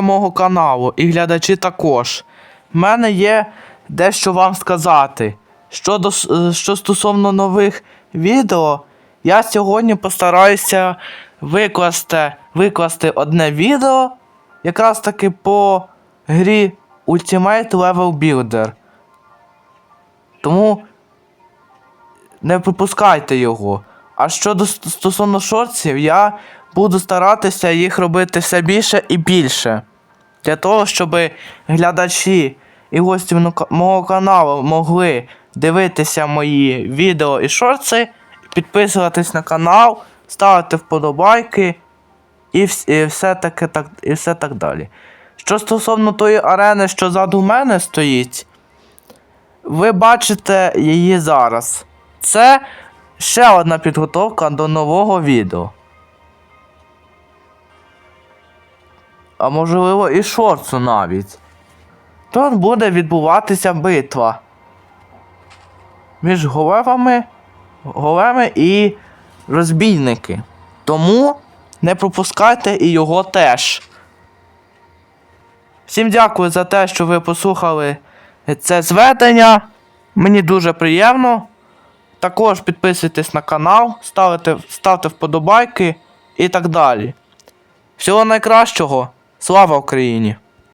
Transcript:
мого каналу і глядачі також. В мене є дещо вам сказати. Щодо, с- е, що стосовно нових відео, я сьогодні постараюся викласти, викласти одне відео якраз таки по грі Ultimate Level Builder. Тому не пропускайте його. А щодо стосовно шортсів, я буду старатися їх робити все більше і більше. Для того, щоб глядачі і гості мого каналу могли дивитися мої відео і шорти, підписуватись на канал, ставити вподобайки і, все таке так, і все так далі. Що стосовно тої арени, що ззаду мене стоїть, ви бачите її зараз. Це ще одна підготовка до нового відео. А можливо і шорцу навіть. Тут буде відбуватися битва між голевами, големи і розбійники. Тому не пропускайте і його теж. Всім дякую за те, що ви послухали це зведення. Мені дуже приємно. Також підписуйтесь на канал, ставте, ставте вподобайки і так далі. Всього найкращого. Слава Україні!